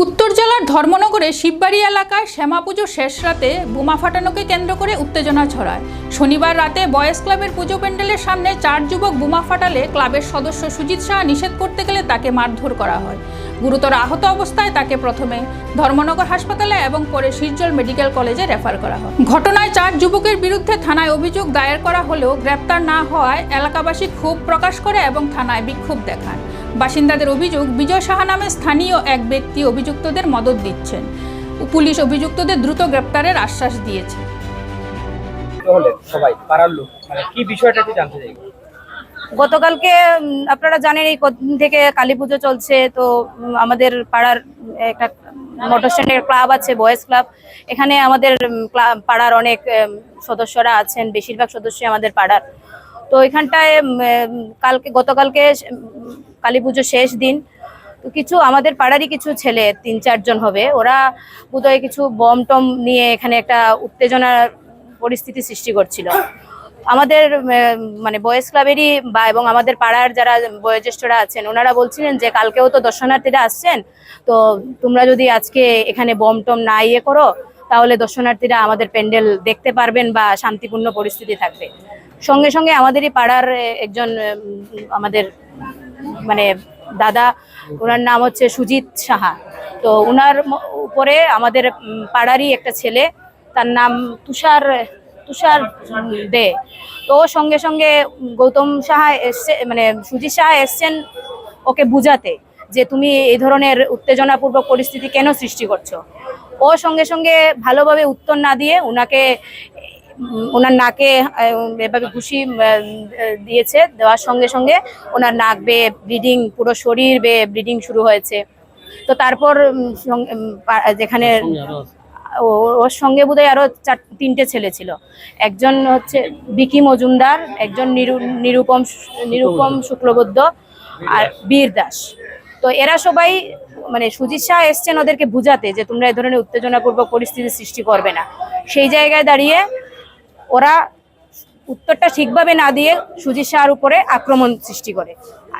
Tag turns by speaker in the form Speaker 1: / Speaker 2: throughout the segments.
Speaker 1: উত্তর জেলার ধর্মনগরে শিববাড়ি এলাকায় শ্যামা পুজোর শেষ রাতে বোমা ফাটানোকে কেন্দ্র করে উত্তেজনা ছড়ায়। শনিবার রাতে বয়েজ ক্লাবের পুজো প্যান্ডেলের সামনে চার যুবক বোমা ফাটালে ক্লাবের সদস্য সুজিত শাহ নিষেধ করতে গেলে তাকে মারধর করা হয়। গুরুতর আহত অবস্থায় তাকে প্রথমে ধর্মনগর হাসপাতালে এবং পরে শিরজল মেডিকেল কলেজে রেফার করা হয়। ঘটনায় চার যুবকের বিরুদ্ধে থানায় অভিযোগ দায়ের করা হলেও গ্রেপ্তার না হওয়ায় এলাকাবাসী ক্ষোভ প্রকাশ করে এবং থানায় বিক্ষোভ দেখান বাসিন্দাদের অভিযোগ বিজয় সাহা নামে স্থানীয় এক ব্যক্তি অভিযুক্তদের মদত দিচ্ছেন। পুলিশ অভিযুক্তদের দ্রুত গ্রেপ্তারের আশ্বাস দিয়েছে।
Speaker 2: সবাই পাড়ার লোক মানে কি বিষয়টা একটু জানতে চাই।
Speaker 3: গতকালকে আপনারা জানেন এই কদিন থেকে কালী পুজো চলছে তো আমাদের পাড়ার একটা মোটর স্ট্যান্ডের ক্লাব আছে বয়েজ ক্লাব। এখানে আমাদের পাড়ার অনেক সদস্যরা আছেন বেশিরভাগ সদস্যই আমাদের পাড়ার। তো এখানটায় কালকে, গতকালকে কালী পুজো শেষ দিন। তো কিছু, আমাদের পাড়ারই কিছু ছেলে, তিন চারজন হবে। ওরা বোধহয় কিছু বম টম নিয়ে এখানে একটা উত্তেজনার পরিস্থিতি সৃষ্টি করছিল। আমাদের মানে বয়েজ ক্লাবেরই বা এবং আমাদের পাড়ার যারা বয়োজ্যেষ্ঠরা আছেন, ওনারা বলছিলেন যে কালকেও তো দর্শনার্থীরা আসছেন। তো তোমরা যদি আজকে এখানে বম টম না ইয়ে করো, তাহলে দর্শনার্থীরা আমাদের প্যান্ডেল দেখতে পারবেন বা শান্তিপূর্ণ পরিস্থিতি থাকবে। সঙ্গে সঙ্গে আমাদেরই পাড়ার একজন আমাদের মানে দাদা, ওনার নাম হচ্ছে সুজিত সাহা। তো ওনার উপরে আমাদের পাড়ারই একটা ছেলে, তার নাম তুষার তুষার দে। তো সঙ্গে সঙ্গে গৌতম সাহা এসছে মানে সুজিত সাহা এসছেন ওকে বুঝাতে যে তুমি এই ধরনের উত্তেজনাপূর্বক পরিস্থিতি কেন সৃষ্টি করছ। ও সঙ্গে সঙ্গে ভালোভাবে উত্তর না দিয়ে ওনাকে ওনার নাকে এভাবে ঘুষি দিয়েছে দেওয়ার সঙ্গে সঙ্গে ওনার নাক বেয়ে ব্লিডিং পুরো শরীর বেয়ে ব্লিডিং শুরু হয়েছে। তো তারপর যেখানে ওর সঙ্গে বোধহয় আরও চার তিনটে ছেলে ছিল। একজন হচ্ছে বিকি মজুমদার একজন নিরু- নিরুপম নিরুপম শুক্লবদ্ধ আর বীর দাস। তো এরা সবাই মানে সুজিত শাহ এসছেন ওদেরকে বুঝাতে যে তোমরা এই ধরনের উত্তেজনাপূর্বক পরিস্থিতি সৃষ্টি করবে না। সেই জায়গায় দাঁড়িয়ে ওরা উত্তরটা ঠিকভাবে না দিয়ে সুজিত শাহর উপরে আক্রমণ সৃষ্টি করে।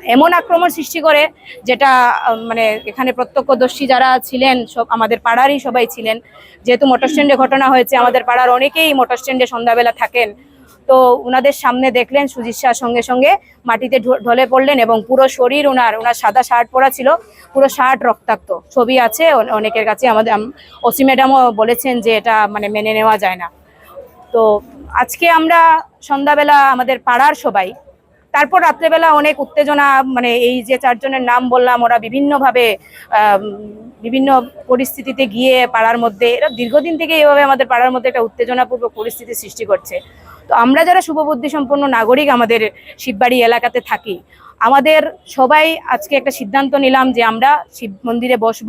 Speaker 3: এমন আক্রমণ সৃষ্টি করে যেটা মানে এখানে প্রত্যক্ষদর্শী যারা ছিলেন, সব আমাদের পাড়ারই সবাই ছিলেন। যেহেতু মোটর স্ট্যান্ডে ঘটনা হয়েছে, আমাদের পাড়ার অনেকেই মোটর স্ট্যান্ডে সন্ধ্যাবেলা থাকেন। তো ওনাদের সামনে দেখলেন সুজিত শাহ সঙ্গে সঙ্গে মাটিতে ঢলে পড়লেন এবং পুরো শরীর ওনার ওনার সাদা শার্ট পরা ছিল, পুরো শার্ট রক্তাক্ত। ছবি আছে অনেকের কাছে আমাদের, আম- ওসি ম্যাডামও বলেছেন যে এটা মানে মেনে নেওয়া যায় না। তো আজকে আমরা সন্ধ্যাবেলা আমাদের পাড়ার সবাই, তারপর রাত্রেবেলা অনেক উত্তেজনা মানে এই যে চারজনের নাম বললাম, ওরা বিভিন্নভাবে বিভিন্ন পরিস্থিতিতে গিয়ে পাড়ার মধ্যে, এরা দীর্ঘদিন থেকে এইভাবে আমাদের পাড়ার মধ্যে একটা উত্তেজনাপূর্বক পরিস্থিতি সৃষ্টি করছে। তো আমরা যারা শুভবুদ্ধি সম্পন্ন নাগরিক আমাদের শিববাড়ি এলাকাতে থাকি আমাদের সবাই আজকে একটা সিদ্ধান্ত নিলাম যে আমরা শিব মন্দিরে বসব।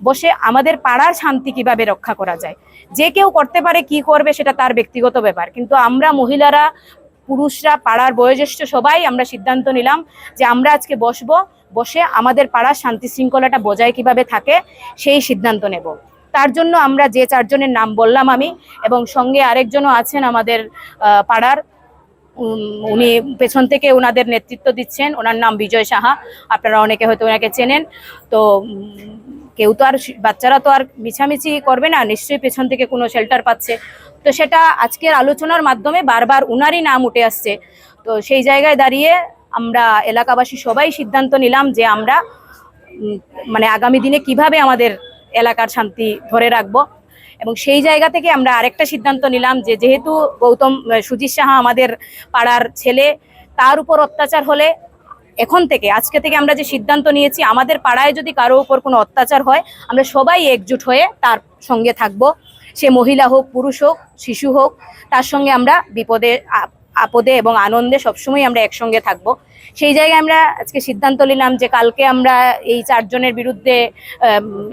Speaker 3: বসে আমাদের পাড়ার শান্তি কীভাবে রক্ষা করা যায়? যে কেউ করতে পারে, কি করবে সেটা তার ব্যক্তিগত ব্যাপার। কিন্তু আমরা মহিলারা, পুরুষরা, পাড়ার বয়োজ্যেষ্ঠ সবাই আমরা সিদ্ধান্ত নিলাম যে আমরা আজকে বসবো। বসে আমাদের পাড়ার শান্তি শৃঙ্খলাটা বজায় কীভাবে থাকে সেই সিদ্ধান্ত নেব। তার জন্য আমরা যে চারজনের নাম বললাম আমি এবং সঙ্গে আরেকজনও আছেন আমাদের পাড়ার উনি পেছন থেকে ওনাদের নেতৃত্ব দিচ্ছেন। ওনার নাম বিজয় সাহা। আপনারা অনেকে হয়তো ওনাকে চেনেন। তো কেউ তো আর বাচ্চারা তো আর মিছামিছি করবে না। নিশ্চয়ই পেছন থেকে কোনো শেল্টার পাচ্ছে। তো সেটা আজকের আলোচনার মাধ্যমে বারবার উনারই নাম উঠে আসছে। তো সেই জায়গায় দাঁড়িয়ে আমরা এলাকাবাসী সবাই সিদ্ধান্ত নিলাম যে আমরা মানে আগামী দিনে কীভাবে আমাদের এলাকার শান্তি ধরে রাখব। এবং সেই জায়গা থেকে আমরা আরেকটা সিদ্ধান্ত নিলাম যে যেহেতু গৌতম সুজিত সাহা আমাদের পাড়ার ছেলে, তার উপর অত্যাচার হলে এখন থেকে, আজকে থেকে আমরা যে সিদ্ধান্ত নিয়েছি, আমাদের পাড়ায় যদি কারও উপর কোনো অত্যাচার হয়, আমরা সবাই একজুট হয়ে তার সঙ্গে থাকব। সে মহিলা হোক, পুরুষ হোক, শিশু হোক, তার সঙ্গে আমরা বিপদে আপদে এবং আনন্দে সবসময় আমরা একসঙ্গে থাকব। সেই জায়গায় আমরা আজকে সিদ্ধান্ত নিলাম যে কালকে আমরা এই চারজনের বিরুদ্ধে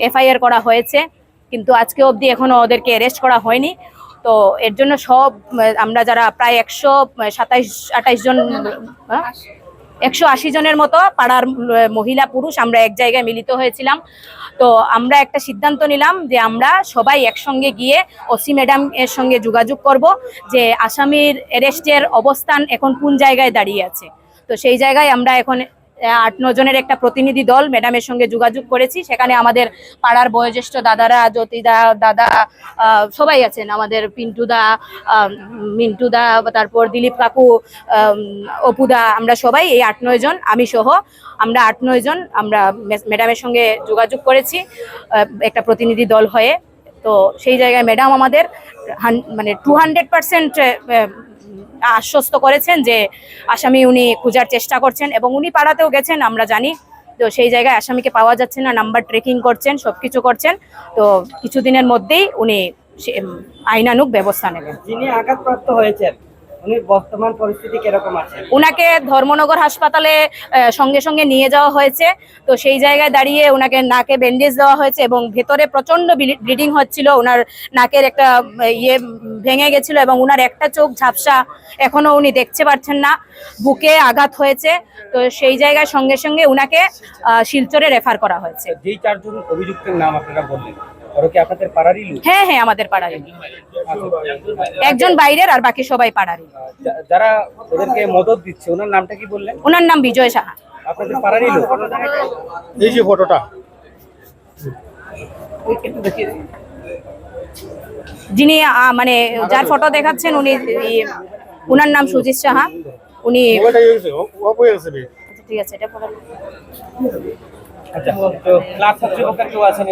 Speaker 3: এফআইআর করা হয়েছে। কিন্তু আজকে অবধি এখনও ওদেরকে অ্যারেস্ট করা হয়নি। তো এর জন্য সব, আমরা যারা প্রায় একশো সাতাইশ, আঠাইশ জন হ্যাঁ? একশো আশি জনের মতো পাড়ার মহিলা, পুরুষ আমরা এক জায়গায় মিলিত হয়েছিলাম। তো আমরা একটা সিদ্ধান্ত নিলাম যে আমরা সবাই একসঙ্গে গিয়ে ওসি ম্যাডাম এর সঙ্গে যোগাযোগ করব যে আসামির অ্যারেস্টের অবস্থান এখন কোন জায়গায় দাঁড়িয়ে আছে। তো সেই জায়গায় আমরা এখন আট জনের একটা প্রতিনিধি দল ম্যাডামের সঙ্গে যোগাযোগ করেছি। সেখানে আমাদের পাড়ার বয়োজ্যেষ্ঠ দাদারা, জ্যোতিদা দাদা সবাই আছেন। আমাদের পিন্টুদা মিন্টুদা তারপর দিলীপ কাকু অপুদা আমরা সবাই এই আট জন, আমি সহ আমরা আট জন আমরা ম্যাডামের সঙ্গে যোগাযোগ করেছি একটা প্রতিনিধি দল হয়ে। তো সেই জায়গায় ম্যাডাম আমাদের মানে টু হান্ড্রেড পার্সেন্ট আশ্বস্ত করেছেন যে আসামি উনি খোঁজার চেষ্টা করছেন এবং উনি পাড়াতেও গেছেন, আমরা জানি। তো সেই জায়গায় আসামিকে পাওয়া যাচ্ছে না, নাম্বার ট্রেকিং করছেন সব কিছু করছেন। তো কিছুদিনের মধ্যেই উনি আইনানুক ব্যবস্থা নেবেন।
Speaker 2: যিনি আঘাতপ্রাপ্ত হয়েছেন উনি বর্তমান পরিস্থিতি কীরকম আছে?
Speaker 3: উনাকে ধর্মনগর হাসপাতালে সঙ্গে সঙ্গে নিয়ে যাওয়া হয়েছে। তো সেই জায়গায় দাঁড়িয়ে ওনাকে নাকে ব্যান্ডেজ দেওয়া হয়েছে এবং ভেতরে প্রচণ্ড ব্লিডিং হচ্ছিল। ওনার নাকের একটা ইয়ে ভেঙে গেছিল এবং ওনার একটা চোখ ঝাপসা এখনও উনি দেখতে পাচ্ছেন না। বুকে আঘাত হয়েছে। তো সেই জায়গায় সঙ্গে সঙ্গে উনাকে শিলচরে রেফার করা হয়েছে।
Speaker 2: যেই চারজন অভিযুক্তের নাম আপনারা বললেন। ওরা কি আপনাদের পাড়ারই লোক?
Speaker 3: হ্যাঁ হ্যাঁ আমাদের পাড়ারই। একজন বাইরের আর বাকি সবাই পাড়ারই।
Speaker 2: যারা ওদেরকে মদত দিচ্ছে ওনার নামটা কি বললেন?
Speaker 3: ওনার নাম বিজয় সাহা।
Speaker 2: আপনাদের পাড়ারই লোক?
Speaker 4: এই যে ফটোটা।
Speaker 3: যিনি মানে যার ফটো দেখাচ্ছেন উনি উনার নাম সুজিত সাহা। উনি। আচ্ছা, ঠিক আছে এটা
Speaker 2: আচ্ছা তো ক্লাব কর্তৃপক্ষের কেউ আছেন?